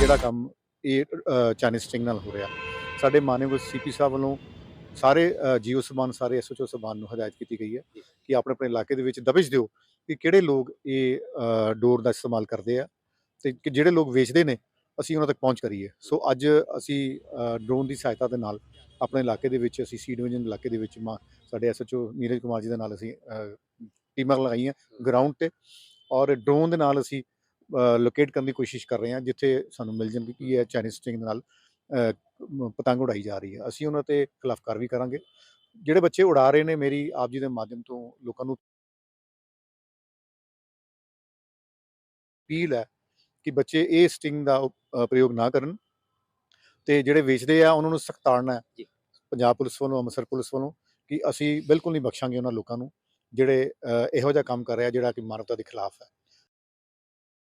ਜਿਹੜਾ ਕੰਮ ਇਹ ਚਾਈਨੀਜ਼ ਸਟਿੰਗ ਨਾਲ ਹੋ ਰਿਹਾ। ਸਾਡੇ ਮਾਨਯੋਗ ਸੀਪੀ ਸਾਹਿਬ ਵੱਲੋਂ ਸਾਰੇ ਜੀਓ ਸਮਾਨ, ਸਾਰੇ ਐਸਓਚਓ ਸਮਾਨ ਨੂੰ ਹਦਾਇਤ ਕੀਤੀ ਗਈ ਹੈ ਕਿ ਆਪਣੇ ਆਪਣੇ ਇਲਾਕੇ ਦੇ ਵਿੱਚ ਦਬਿਸ਼ ਦਿਓ ਕਿ ਕਿਹੜੇ ਲੋਕ ਇਹ ਡੋਰ ਦਾ ਇਸਤੇਮਾਲ ਕਰਦੇ ਆ ਤੇ ਕਿ ਜਿਹੜੇ ਲੋਕ ਵੇਚਦੇ ਨੇ, ਅਸੀਂ ਉਹਨਾਂ ਤੱਕ ਪਹੁੰਚ ਕਰੀਏ। ਸੋ ਅੱਜ ਅਸੀਂ ਡਰੋਨ ਦੀ ਸਹਾਇਤਾ ਦੇ ਨਾਲ ਆਪਣੇ ਇਲਾਕੇ ਦੇ ਵਿੱਚ, ਅਸੀਂ ਸੀ ਡਿਵੀਜ਼ਨ ਇਲਾਕੇ ਦੇ ਵਿੱਚ ਮਾ- ਸਾਡੇ ਐਸਐਚਓ ਨੀਰਜ ਕੁਮਾਰ ਜੀ ਦੇ ਨਾਲ ਅਸੀਂ ਟੀਮਾਂ ਲਗਾਈਆਂ ਗਰਾਊਂਡ ਤੇ ਔਰ ਡਰੋਨ ਦੇ ਨਾਲ ਅਸੀਂ ਲੋਕੇਟ ਕਰਨ ਦੀ ਕੋਸ਼ਿਸ਼ ਕਰ ਰਹੇ ਹਾਂ ਜਿੱਥੇ ਸਾਨੂੰ ਮਿਲ ਜਾਣ ਕਿ ਇਹ ਚਾਈਨੀਜ਼ ਸਟਿੰਗ ਦੇ ਨਾਲ ਪਤੰਗ ਉਡਾਈ ਜਾ ਰਹੀ ਹੈ। ਅਸੀਂ ਉਹਨਾਂ ਤੇ ਖਿਲਾਫ ਕਾਰਵਾਈ ਕਰਾਂਗੇ। ਜਿਹੜੇ ਬੱਚੇ ਉਡਾ ਰਹੇ ਨੇ ਮੇਰੀ ਆਪ ਜੀ ਦੇ ਮਾਧਿਅਮ ਤੋਂ ਲੋਕਾਂ ਨੂੰ ਅਪੀਲ ਹੈ ਕਿ ਬੱਚੇ ਇਹ ਸਟਿੰਗ ਦਾ ਪ੍ਰਯੋਗ ਨਾ ਕਰਨ ਤੇ ਜਿਹੜੇ ਵੇਚਦੇ ਆ ਉਹਨਾਂ ਨੂੰ ਸਖਤ ਤਾੜਨਾ ਹੈ। ਪੰਜਾਬ ਪੁਲਿਸ ਵੱਲੋਂ ਅੰਮ੍ਰਿਤਸਰ ਪੁਲਿਸ ਵੱਲੋਂ ਕਿ ਅਸੀਂ ਬਿਲਕੁਲ ਨਹੀਂ ਬਖਸ਼ਾਂਗੇ ਉਹਨਾਂ ਲੋਕਾਂ ਨੂੰ ਜਿਹੜੇ ਇਹੋ ਜਿਹਾ ਕੰਮ ਕਰ ਰਿਹਾ ਜਿਹੜਾ ਕਿ ਮਾਨਵਤਾ ਦੇ ਖਿਲਾਫ ਹੈ।